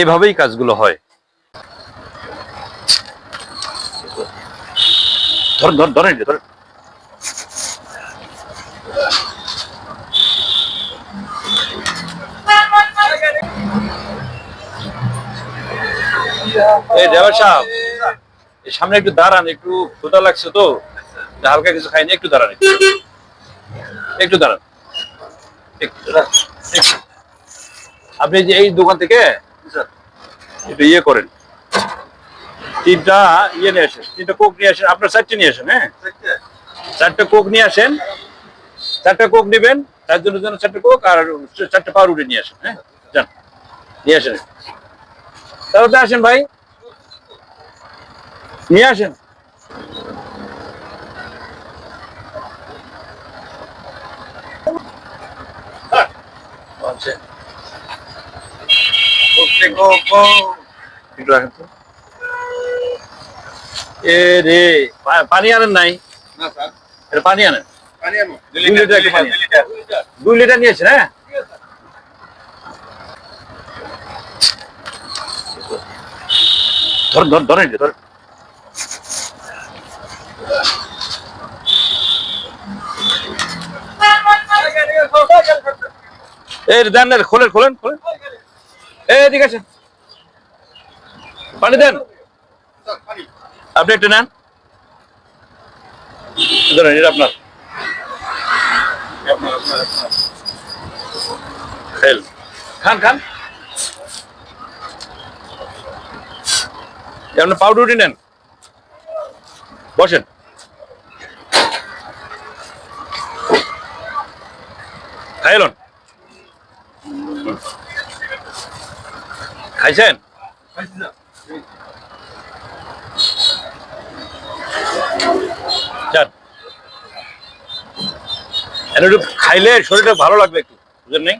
এভাবেই কাজগুলো হয় এই সামনে একটু দাঁড়ান, একটু ক্ষুদা লাগছে তো হালকা কিছু খাইনি, একটু দাঁড়ান একটু। দাঁড়ান। আপনি যে এই দোকান থেকে একটু ইয়ে করেন। তিনটা ইয়ে নিয়ে আসেন তিনটা কোক নিয়ে আসেন আপনার চারটে নিয়ে আসেন হ্যাঁ? চারটে। কোক নিয়ে আসেন চারটে কোক নেবেন তার জন্য জন্য চারটে কোক আর চারটে পাউরুটি নিয়ে আসেন হ্যাঁ? যান নিয়ে আসেন। তাহলে আসেন ভাই। নিয়ে আসেন। একটু রাখেন তো। এ রে পানি আনেন নাই? এটা পানি আনেন? দুই লিটার নিয়েছেন হ্যাঁ? ধর ধর ধরেন ধর। এই দেন না খোলেন খোলেন খোলেন। ঠিক আছে পানি দেন। আপনি একটু নেন। ধরেন, এটা আপনার। খান খান। এই আপনার পাউডারটি নেন। বসেন। খাইলন খাইছেন খাইলে শরীরটা ভালো লাগবে একটু বুঝলেন নেই?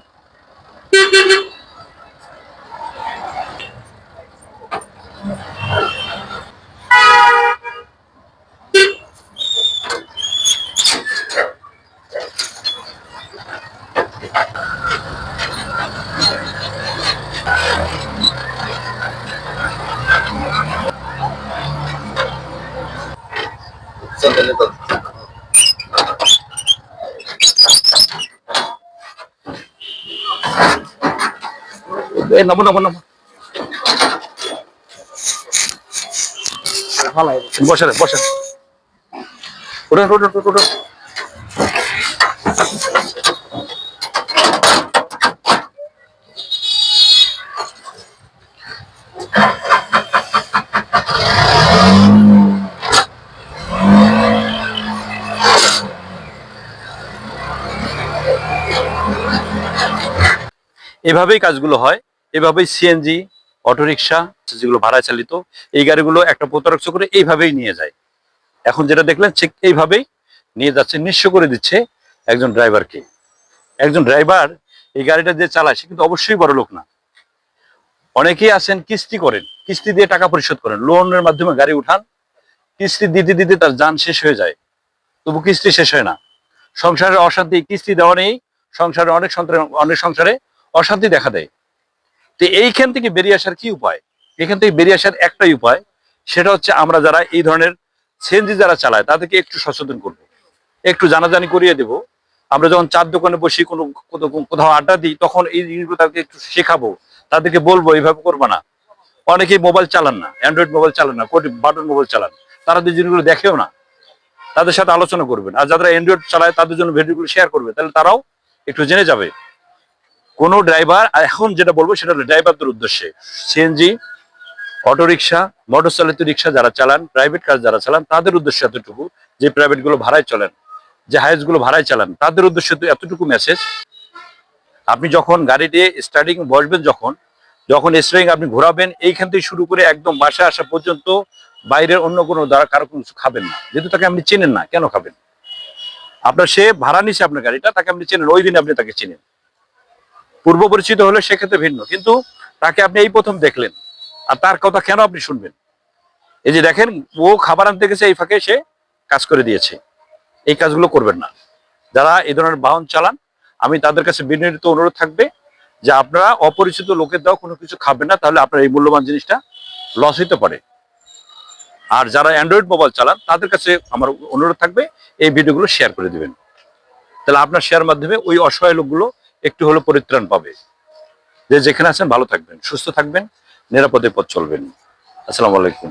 এই নামো নামো নামো। বসেন বসেন উঠুন উঠুন উঠুন এভাবেই কাজগুলো হয়। এভাবেই সিএনজি অটোরিকশা, যেগুলো ভাড়া চালিত, এই গাড়িগুলো একটা প্রতারক করে এইভাবেই নিয়ে যায়। এখন যেটা দেখলেন, ঠিক এইভাবেই নিয়ে যাচ্ছে, নিঃস্ব করে দিচ্ছে একজন ড্রাইভারকে। একজন ড্রাইভার এই গাড়িটা যে চালায়, সে কিন্তু অবশ্যই বড় লোক না। অনেকেই আছেন, কিস্তি করেন, কিস্তি দিয়ে টাকা পরিশোধ করেন, লোনের মাধ্যমে গাড়ি উঠান, কিস্তি দিতে দিতে তার যান শেষ হয়ে যায়। তবু কিস্তি শেষ হয় না। সংসারের অশান্তি, কিস্তি দেওয়া নেই, সংসারে অনেক সংসারে অনেক সংসারে অশান্তি দেখা দেয়। তো এইখান থেকে বেরিয়ে আসার কি উপায়? এখান থেকে বেরিয়ে আসার একটাই উপায়, সেটা হচ্ছে আমরা যারা এই ধরনের সিএনজি যারা চালায়, তাদেরকে একটু সচেতন করব। একটু জানাজানি করিয়ে দেব। আমরা যখন চার দোকানে বসি কোনো কোথাও- আড্ডা দিই, তখন এই জিনিসগুলো তাদেরকে একটু শেখাবো। তাদেরকে বলব, এইভাবে করব না। অনেকেই মোবাইল চালান না অ্যান্ড্রয়েড মোবাইল চালান না, কোটি বাটন মোবাইল চালান। তারা এই জিনিসগুলো দেখেও না, তাদের সাথে আলোচনা করবেন। আর যারা অ্যান্ড্রয়েড চালায়, তাদের জন্য ভিডিওগুলো শেয়ার করবে, তাহলে তারাও একটু জেনে যাবে। কোন ড্রাইভার এখন যেটা বলব সেটা হলো ড্রাইভারদের উদ্দেশ্যে। সিএনজি অটোরিকশা মোটর চালিত রিক্সা যারা চালান প্রাইভেট কার যারা চালান, তাদের উদ্দেশ্যে এতটুকু যে প্রাইভেটগুলো ভাড়ায় চলেন, যে হাইসগুলো ভাড়ায় চালান, তাদের উদ্দেশ্যে তো এতটুকু মেসেজ আপনি যখন গাড়িতে স্টার্টিং বসবেন যখন যখন স্টারিং আপনি ঘোরাবেন, এইখান থেকে শুরু করে একদম বাসায় আসা পর্যন্ত বাইরের অন্য কোনো দ্বারা কারও কোনো খাবেন না। যেহেতু তাকে আপনি চেনেন না, কেন খাবেন? আপনার সে ভাড়া নিছে আপনার গাড়িটা, তাকে আপনি চেনেন, ওই দিন আপনি তাকে চেনেন। পূর্ব পরিচিত হলে সেক্ষেত্রে ভিন্ন। কিন্তু তাকে আপনি এই প্রথম দেখলেন। আর তার কথা কেন আপনি শুনবেন? এই যে দেখেন, ও খাবার আনতে গেছে, এই ফাঁকে সে কাজ করে দিয়েছে। এই কাজগুলো করবেন না। যারা এই ধরনের বাহন চালান, আমি তাদের কাছে বিনীত অনুরোধ থাকবে যে আপনারা অপরিচিত লোকের দেওয়া কোনো কিছু খাবেন না, তাহলে আপনার এই মূল্যবান জিনিসটা লস হতে পারে। আর যারা অ্যান্ড্রয়েড মোবাইল চালান, তাদের কাছে আমার অনুরোধ থাকবে, এই ভিডিওগুলো শেয়ার করে দিবেন। তাহলে আপনার শেয়ার মাধ্যমে ওই অসহায় লোকগুলো একটু হলো পরিত্রাণ পাবে। যে যেখানে আছেন ভালো থাকবেন, সুস্থ থাকবেন, নিরাপদে পথ চলবেন। আসসালামু আলাইকুম।